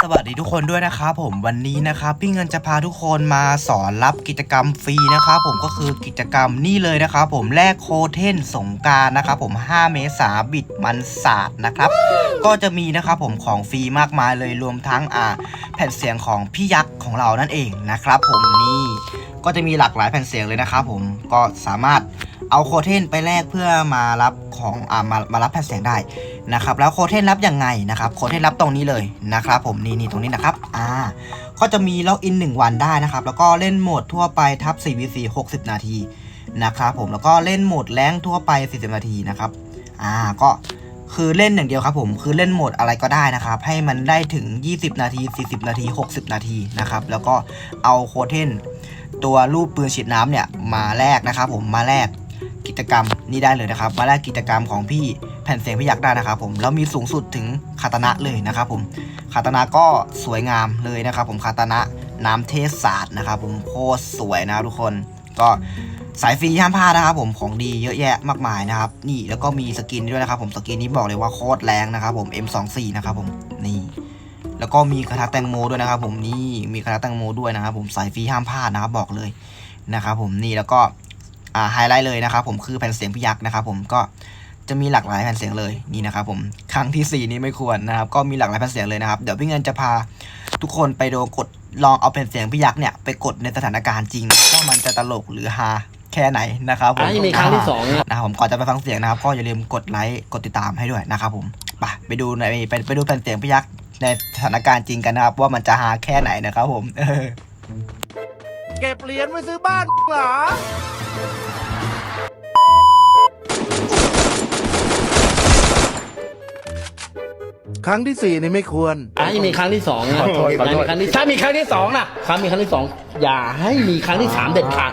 สวัสดีทุกคนด้วยนะครับผมวันนี้นะครับพี่เงินจะพาทุกคนมาสอนรับกิจกรรมฟรีนะครับผมก็คือกิจกรรมนี่เลยนะครับผมแลกโคเทนสงการนะครับผม 5 เมษาบิดมันศาสตร์นะครับ ก็จะมีนะครับผมของฟรีมากมายเลยรวมทั้งอ่าแผ่นเสียงของพี่ยักษ์ของเรานั่นเองนะครับผมนี่ก็จะมีหลากหลายแผ่นเสียงเลยนะครับผมก็สามารถ เอาโคเทนไปแลกเพื่อมารับของอ่ามามารับแผ่นเสียงได้นะครับ แล้วโคเทนรับยังไงนะครับโคเทนรับตรงนี้เลยนะครับ ผมนี่นี่ตรงนี้นะครับอ่าก็จะมีล็อกอิน 1 วันได้นะครับ แล้วก็เล่นโหมดทั่วไปทับ 4vc 60 นาทีนะครับผมแล้วก็เล่นโหมดแรงทั่วไป 40 นาทีนะครับอ่าก็คือเล่นอย่างเดียวครับผมคือเล่นโหมดอะไรก็ได้นะครับ ให้มันได้ถึง 20 นาที 40 นาที 60 นาทีนะครับแล้วก็เอาโคเทนตัวรูปปืนฉีดน้ำเนี่ยมาแลกนะครับผมมาแลก กิจกรรมนี้ได้เลยนะครับ มาแลกกิจกรรมของพี่แผ่นเสียงพี่ยักษ์ได้นะครับ ผมแล้วมีสูงสุดถึงคาตานะเลยนะครับ ผมคาตานะก็สวยงามเลยนะครับ ผมคาตานะน้ำเทศศาสตร์นะครับ ผมโคตรสวยนะทุกคนก็สายฟรีห้ามพลาดนะครับผมของดีเยอะแยะมากมายนะครับ นี่แล้วก็มีสกินด้วยนะครับ ผมสกินนี้บอกเลยว่าโคตรแรงนะครับผม M24 นะครับผมนี่ แล้วก็มีคาถาแตงโมด้วยนะครับ ผมนี่มีคาถาแตงโมด้วยนะครับ ผมสายฟรีห้ามพลาดนะครับบอกเลยนะครับ ผมนี่แล้วก็ ไฮไลท์เลยนะครับผมคือแผ่นเสียงพี่ยักษ์นะครับผมก็จะมีหลากหลายแผ่นเสียงเลยนี่นะครับผมครั้งที่ 4 นี้ไม่ควรนะครับ ก็มีหลากหลายแผ่นเสียงเลยนะครับ เดี๋ยวพี่เงินจะพาทุกคนไปดูกดลองเอาแผ่นเสียงพี่ยักษ์เนี่ยไปกดในสถานการณ์จริงว่ามันจะตลกหรือฮาแค่ไหนนะครับผมอะยังมีครั้งที่สองนะนะครับผมก่อนจะไปฟังเสียงนะครับ ก็อย่าลืมกดไลค์กดติดตามให้ด้วยนะครับผมไปไปดูในไปไปดูแผ่นเสียงพี่ยักษ์ในสถานการณ์จริงกันนะครับ ว่ามันจะฮาแค่ไหนนะครับผมเออเก็บเหรียญไว้ซื้อบ้านเหรอ ครั้งที่สี่นี่ไม่ควร อะยังมีครั้งที่สองนะขอโทษขอโทษครั้งที่ถ้ามีครั้งที่สองนะครั้งมีครั้งที่สองอย่าให้มีครั้งที่สามเด็ดขาด